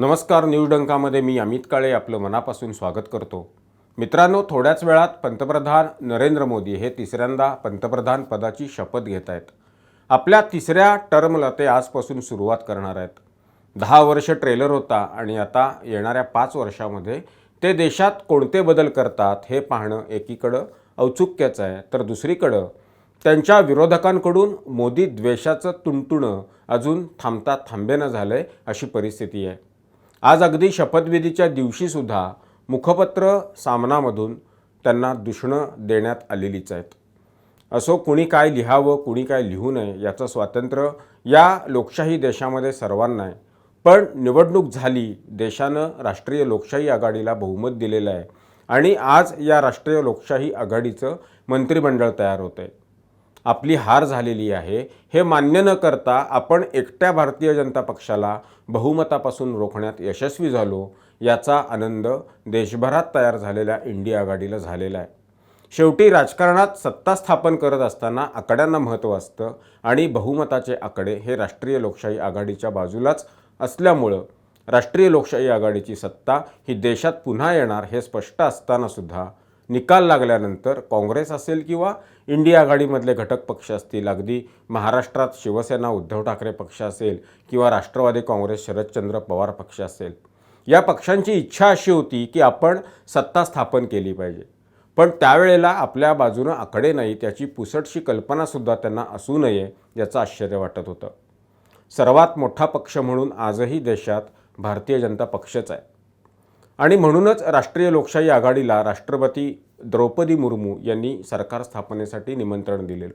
नमस्कार न्यूज डंकामध्ये मी अमित काळे आपलं मनापासून स्वागत करतो. मित्रांनो थोड्याच वेळात पंतप्रधान नरेंद्र मोदी हे तिसऱ्यांदा पंतप्रधान पदाची शपथ घेत आहेत. आपल्या तिसऱ्या टर्मला ते आजपासून सुरुवात करणार आहेत. दहा वर्ष ट्रेलर होता आणि आता येणाऱ्या पाच वर्षामध्ये ते देशात कोणते बदल करतात हे पाहणं एकीकडं औत्सुक्याचं आहे तर दुसरीकडं त्यांच्या विरोधकांकडून मोदी द्वेषाचं तुणतुणं अजून थांबता थांबेनं झालं आहे अशी परिस्थिती आहे. आज अगदी शपथविधीच्या दिवशीसुद्धा मुखपत्र सामनामधून त्यांना दुषणं देण्यात आलेलीच आहेत. असो कुणी काय लिहावं कुणी काय लिहू नये याचं स्वातंत्र्य या लोकशाही देशामध्ये सर्वांना आहे. पण निवडणूक झाली देशानं राष्ट्रीय लोकशाही आघाडीला बहुमत दिलेलं आहे आणि आज या राष्ट्रीय लोकशाही आघाडीचं मंत्रिमंडळ तयार होतं आहे आपली हार झालेली आहे. हे मान्य न करता आपण एकट्या भारतीय जनता पक्षाला बहुमतापासून रोखण्यात यशस्वी झालो याचा आनंद देशभरात तयार झालेल्या इंडिया आघाडीला झालेला आहे. शेवटी राजकारणात सत्ता स्थापन करत असताना आकड्यांना महत्त्व असतं आणि बहुमताचे आकडे हे राष्ट्रीय लोकशाही आघाडीच्या बाजूलाच असल्यामुळं राष्ट्रीय लोकशाही आघाडीची सत्ता ही देशात पुन्हा येणार हे स्पष्ट असतानासुद्धा निकाल लागल्यानंतर काँग्रेस असेल किंवा इंडिया आघाडीमधले घटक पक्ष असतील अगदी महाराष्ट्रात शिवसेना उद्धव ठाकरे पक्ष असेल किंवा राष्ट्रवादी काँग्रेस शरदचंद्र पवार पक्ष असेल या पक्षांची इच्छा अशी होती की आपण सत्ता स्थापन केली पाहिजे. पण त्यावेळेला आपल्या बाजूनं आकडे नाही त्याची पुसटशी कल्पनासुद्धा त्यांना असू नये याचं आश्चर्य वाटत होतं. सर्वात मोठा पक्ष म्हणून आजही देशात भारतीय जनता पक्षच आहे. आणि म्हणूनच राष्ट्रीय लोकशाही आघाडीला राष्ट्रपती द्रौपदी मुर्मू यांनी सरकार स्थापनेसाठी निमंत्रण दिले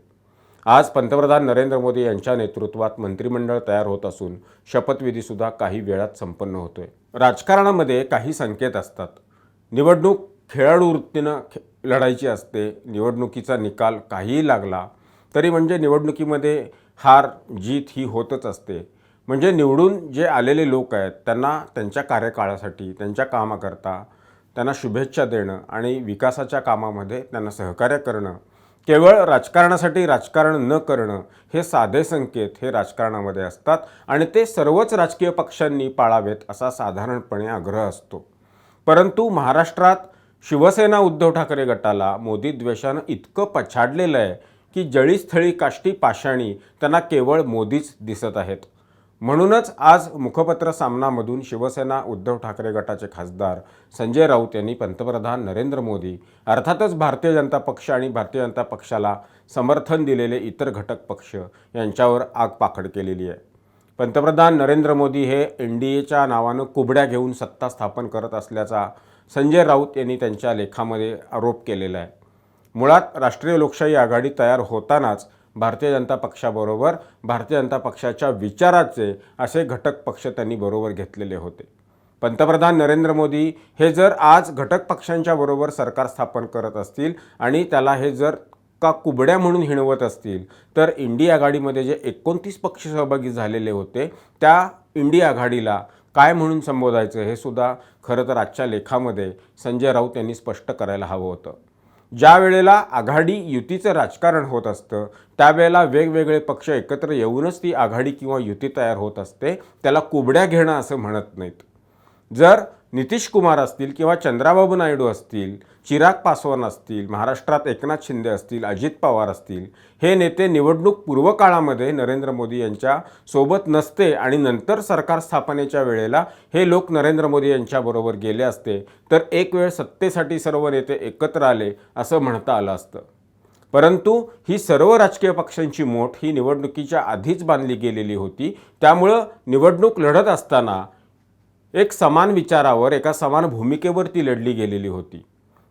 आज पंतप्रधान नरेंद्र मोदी यांच्या नेतृत्वात मंत्रिमंडळ तयार होत असून शपथविधीसुद्धा काही वेळात संपन्न होतोय. राजकारणामध्ये काही संकेत असतात. निवडणूक खेळाडू वृत्तीनं खे लढायची असते निवडणुकीचा निकाल काहीही लागला तरी म्हणजे निवडणुकीमध्ये हार जीत ही होतच असते. म्हणजे निवडून जे आलेले लोक आहेत त्यांना त्यांच्या कार्यकाळासाठी त्यांच्या कामाकरता त्यांना शुभेच्छा देणं आणि विकासाच्या कामामध्ये त्यांना सहकार्य करणं केवळ राजकारणासाठी राजकारण न करणं हे साधे संकेत हे राजकारणामध्ये असतात आणि ते सर्वच राजकीय पक्षांनी पाळावेत असा साधारणपणे आग्रह असतो. परंतु महाराष्ट्रात शिवसेना उद्धव ठाकरे गटाला मोदी द्वेषानं इतकं पछाडलेलं आहे की जळीस्थळी काष्टी पाषाणी त्यांना केवळ मोदीच दिसत आहेत. म्हणूनच आज मुखपत्र सामनामधून शिवसेना उद्धव ठाकरे गटाचे खासदार संजय राऊत यांनी पंतप्रधान नरेंद्र मोदी अर्थातच भारतीय जनता पक्ष आणि भारतीय जनता पक्षाला समर्थन दिलेले इतर घटक पक्ष यांच्यावर आगपाखड केलेली आहे. पंतप्रधान नरेंद्र मोदी हे एन डी एच्या नावानं कुबड्या घेऊन सत्ता स्थापन करत असल्याचा संजय राऊत यांनी त्यांच्या लेखामध्ये आरोप केलेला आहे. मुळात राष्ट्रीय लोकशाही आघाडी तयार होतानाच भारतीय जनता पक्षाबरोबर भारतीय जनता पक्षाच्या विचाराचे असे घटक पक्ष त्यांनी बरोबर घेतलेले होते. पंतप्रधान नरेंद्र मोदी हे जर आज घटक पक्षांच्या बरोबर सरकार स्थापन करत असतील आणि त्याला हे जर का कुबड्या म्हणून हिणवत असतील तर इंडिया आघाडीमध्ये जे एकोणतीस पक्ष सहभागी झालेले होते त्या इंडिया आघाडीला काय म्हणून संबोधायचं हे सुद्धा खरं तर आजच्या लेखामध्ये संजय राऊत यांनी स्पष्ट करायला हवं होतं. ज्या वेळेला आघाडी युतीचं राजकारण होत असतं त्यावेळेला वेगवेगळे पक्ष एकत्र येऊनच ती आघाडी किंवा युती तयार होत असते त्याला कुबड्या घेणं असं म्हणत नाहीत. जर नितीश कुमार असतील किंवा चंद्राबाबू नायडू असतील चिराग पासवान असतील महाराष्ट्रात एकनाथ शिंदे असतील अजित पवार असतील हे नेते निवडणूक पूर्व काळामध्ये नरेंद्र मोदी यांच्या सोबत नसते आणि नंतर सरकार स्थापनेच्या वेळेला हे लोक नरेंद्र मोदी यांच्याबरोबर गेले असते तर एक वेळ सत्तेसाठी सर्व नेते एकत्र आले असं म्हणता आलं असतं. परंतु ही सर्व राजकीय पक्षांची मोठ ही निवडणुकीच्या आधीच बांधली गेलेली होती त्यामुळं निवडणूक लढत असताना एक समान विचारावर एका समान भूमिकेवरती लढली गेलेली होती.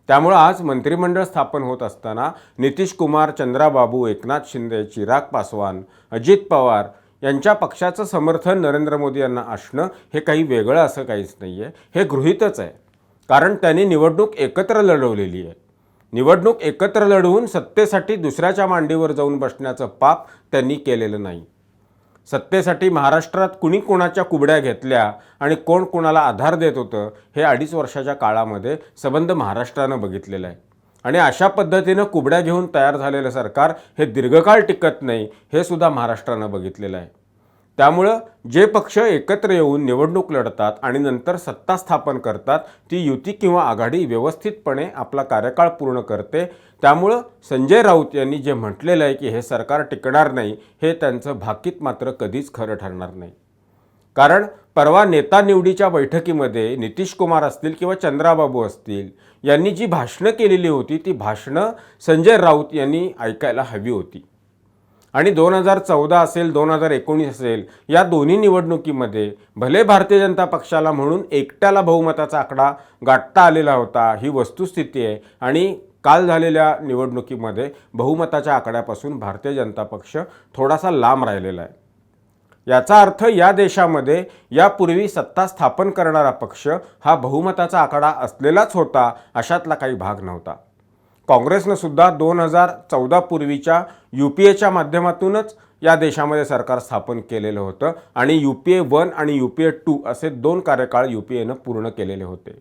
त्यामुळं आज मंत्रिमंडळ स्थापन होत असताना नितीश कुमार चंद्राबाबू एकनाथ शिंदे चिराग पासवान अजित पवार यांच्या पक्षाचं समर्थन नरेंद्र मोदी यांना असणं हे काही वेगळं असं काहीच नाही आहे हे गृहीतच आहे. कारण त्यांनी निवडणूक एकत्र लढवलेली आहे. निवडणूक एकत्र लढवून सत्तेसाठी दुसऱ्याच्या मांडीवर जाऊन बसण्याचं पाप त्यांनी केलेलं नाही. सत्तेसाठी महाराष्ट्रात कुणी कोणाच्या कुबड्या घेतल्या आणि कोण कोणाला आधार देत होतं हे अडीच वर्षाच्या काळामध्ये संबंध महाराष्ट्रानं बघितलेलं आहे. आणि अशा पद्धतीनं कुबड्या घेऊन तयार झालेलं सरकार हे दीर्घकाळ टिकत नाही हे सुद्धा महाराष्ट्रानं बघितलेलं आहे. त्यामुळं जे पक्ष एकत्र येऊन निवडणूक लढतात आणि नंतर सत्ता स्थापन करतात ती युती किंवा आघाडी व्यवस्थितपणे आपला कार्यकाळ पूर्ण करते. त्यामुळं संजय राऊत यांनी जे म्हटलेलं आहे की हे सरकार टिकणार नाही हे त्यांचं भाकीत मात्र कधीच खरं ठरणार नाही. कारण परवा नेता निवडीच्या बैठकीमध्ये नितीश कुमार असतील किंवा चंद्राबाबू असतील यांनी जी भाषणं केलेली होती ती भाषणं संजय राऊत यांनी ऐकायला हवी होती. आणि दोन हजार चौदा असेल दोन हजार एकोणीस असेल या दोन्ही निवडणुकीमध्ये भले भारतीय जनता पक्षाला म्हणून एकट्याला बहुमताचा आकडा गाठता आलेला होता ही वस्तुस्थिती आहे. आणि काल झालेल्या निवडणुकीमध्ये बहुमताच्या आकड्यापासून भारतीय जनता पक्ष थोडासा लांब राहिलेला आहे. याचा अर्थ या देशामध्ये यापूर्वी सत्ता स्थापन करणारा पक्ष हा बहुमताचा आकडा असलेलाच होता अशातला काही भाग नव्हता. काँग्रेसनं सुद्धा दोन हजार चौदा पूर्वीच्या यू पी एच्या माध्यमातूनच या देशामध्ये सरकार स्थापन केलेलं होतं आणि यू पी ए वन आणि यू पी ए टू असे दोन कार्यकाळ यू पी एनं पूर्ण केलेले होते.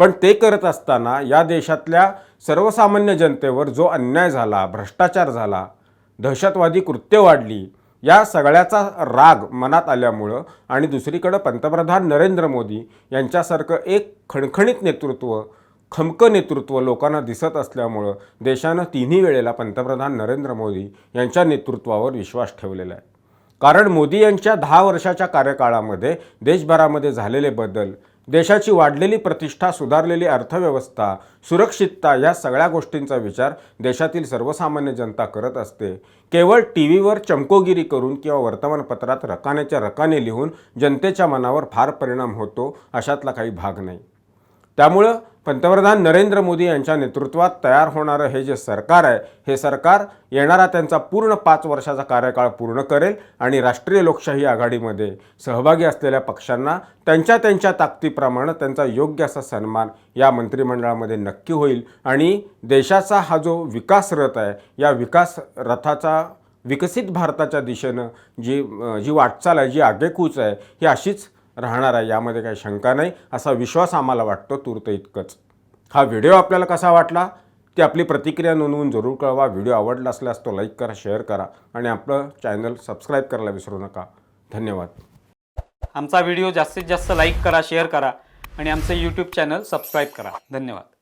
पण ते करत असताना या देशातल्या सर्वसामान्य जनतेवर जो अन्याय झाला भ्रष्टाचार झाला दहशतवादी कृत्य वाढली या सगळ्याचा राग मनात आल्यामुळं आणि दुसरीकडं पंतप्रधान नरेंद्र मोदी यांच्यासारखं एक खणखणीत नेतृत्व खमकं नेतृत्व लोकांना दिसत असल्यामुळं देशानं तिन्ही वेळेला पंतप्रधान नरेंद्र मोदी यांच्या नेतृत्वावर विश्वास ठेवलेला आहे. कारण मोदी यांच्या दहा वर्षाच्या कार्यकाळामध्ये देशभरामध्ये झालेले बदल देशाची वाढलेली प्रतिष्ठा सुधारलेली अर्थव्यवस्था सुरक्षितता या सगळ्या गोष्टींचा विचार देशातील सर्वसामान्य जनता करत असते. केवळ टी व्हीवर चमकोगिरी करून किंवा वर्तमानपत्रात रकानेच्या रकाने लिहून जनतेच्या मनावर फार परिणाम होतो अशातला काही भाग नाही. त्यामुळं पंतप्रधान नरेंद्र मोदी यांच्या नेतृत्वात तयार होणारं हे जे सरकार आहे हे सरकार येणारा त्यांचा पूर्ण पाच वर्षाचा कार्यकाळ पूर्ण करेल आणि राष्ट्रीय लोकशाही आघाडीमध्ये सहभागी असलेल्या पक्षांना त्यांच्या त्यांच्या ताकदीप्रमाणे त्यांचा योग्य असा सन्मान या मंत्रिमंडळामध्ये नक्की होईल. आणि देशाचा हा जो विकास रथ आहे या विकास रथाचा विकसित भारताच्या दिशेनं जी जी वाटचाल आहे जी आगेकूच आहे ही अशीच राहणार आहे यामध्ये काही शंका नाही. असा विश्वास आम्हाला वाटतो तूर्त इतकंच. हा व्हिडिओ आपल्याला कसा वाटला? ती आपली प्रतिक्रिया नोंदवून जरूर कळवा. व्हिडिओ आवडला असल्यास तो लाईक करा शेअर करा आणि आपलं चॅनल सबस्क्राईब करायला विसरू नका. धन्यवाद. आमचा व्हिडिओ जास्तीत जास्त लाईक करा शेअर करा आणि आमचं यूट्यूब चॅनल सबस्क्राईब करा. धन्यवाद.